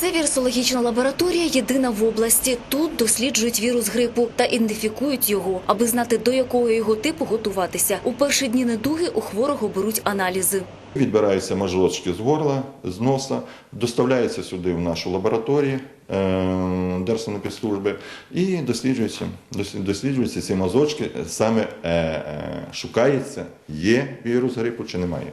Це вірусологічна лабораторія єдина в області. Тут досліджують вірус грипу та ідентифікують його, аби знати до якого його типу готуватися. У перші дні недуги у хворого беруть аналізи. Відбираються мажочки з горла, з носа, доставляються сюди в нашу лабораторію е, Держсанепідслужби і досліджуються, дослід- досліджуються ці мазочки, саме е, е, шукається, є вірус грипу чи немає.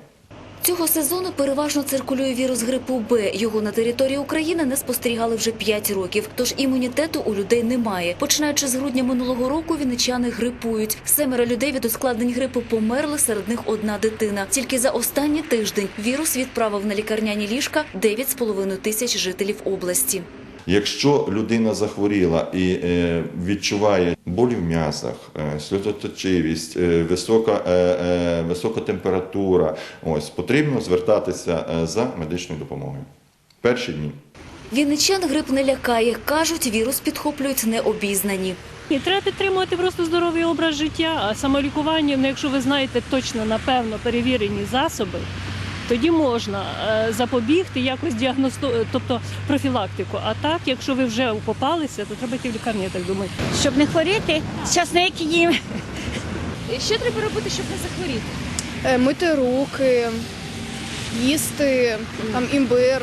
Цього сезону переважно циркулює вірус грипу Б. Його на території України не спостерігали вже 5 років, тож імунітету у людей немає. Починаючи з грудня минулого року, вінничани грипують. Семеро людей від ускладнень грипу померли, серед них одна дитина. Тільки за останній тиждень вірус відправив на лікарняні ліжка 9,5 тисяч жителів області. Якщо людина захворіла і е, відчуває болі в м'язах, е, сльозоточивість, е, висока, висока температура, ось потрібно звертатися за медичною допомогою. Перші дні. Вінничан грип не лякає. Кажуть, вірус підхоплюють необізнані. Ні, треба підтримувати просто здоровий образ життя, а самолікування, ну, якщо ви знаєте точно, напевно, перевірені засоби, тоді можна е, запобігти, якось діагносту, тобто профілактику. А так, якщо ви вже попалися, то треба йти в лікарню, я так думаю. щоб не хворіти, часник їм. Що треба робити, щоб не захворіти? Е, мити руки, їсти там імбир,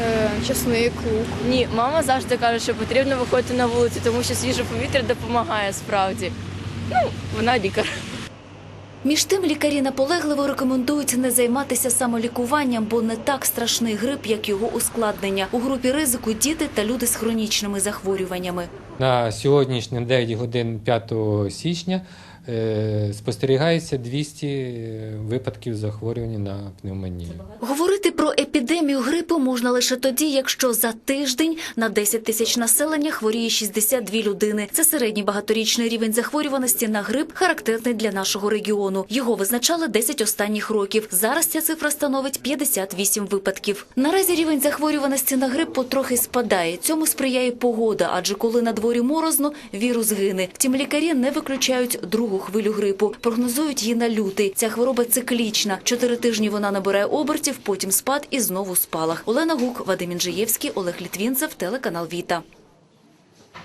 е, часник, лук. Ні, мама завжди каже, що потрібно виходити на вулицю, тому що свіже повітря допомагає справді. Ну, вона лікар. Між тим лікарі наполегливо рекомендують не займатися самолікуванням, бо не так страшний грип, як його ускладнення. У групі ризику діти та люди з хронічними захворюваннями. На сьогоднішній 9 годин 5 січня спостерігається 200 випадків захворювання на пневмонію. Говорити про епідемію грипу можна лише тоді, якщо за тиждень на 10 тисяч населення хворіє 62 людини. Це середній багаторічний рівень захворюваності на грип, характерний для нашого регіону. Його визначали 10 останніх років. Зараз ця цифра становить 58 випадків. Наразі рівень захворюваності на грип потрохи спадає. Цьому сприяє погода, адже коли на дворі морозно, вірус гине. Втім, лікарі не виключають другу хвилю грипу. Прогнозують її на лютий. Ця хвороба циклічна. Чотири тижні вона набирає обертів, потім спад і знову спалах. Олена Гук, Вадим Інжиєвський, Олег Літвінцев, телеканал Віта.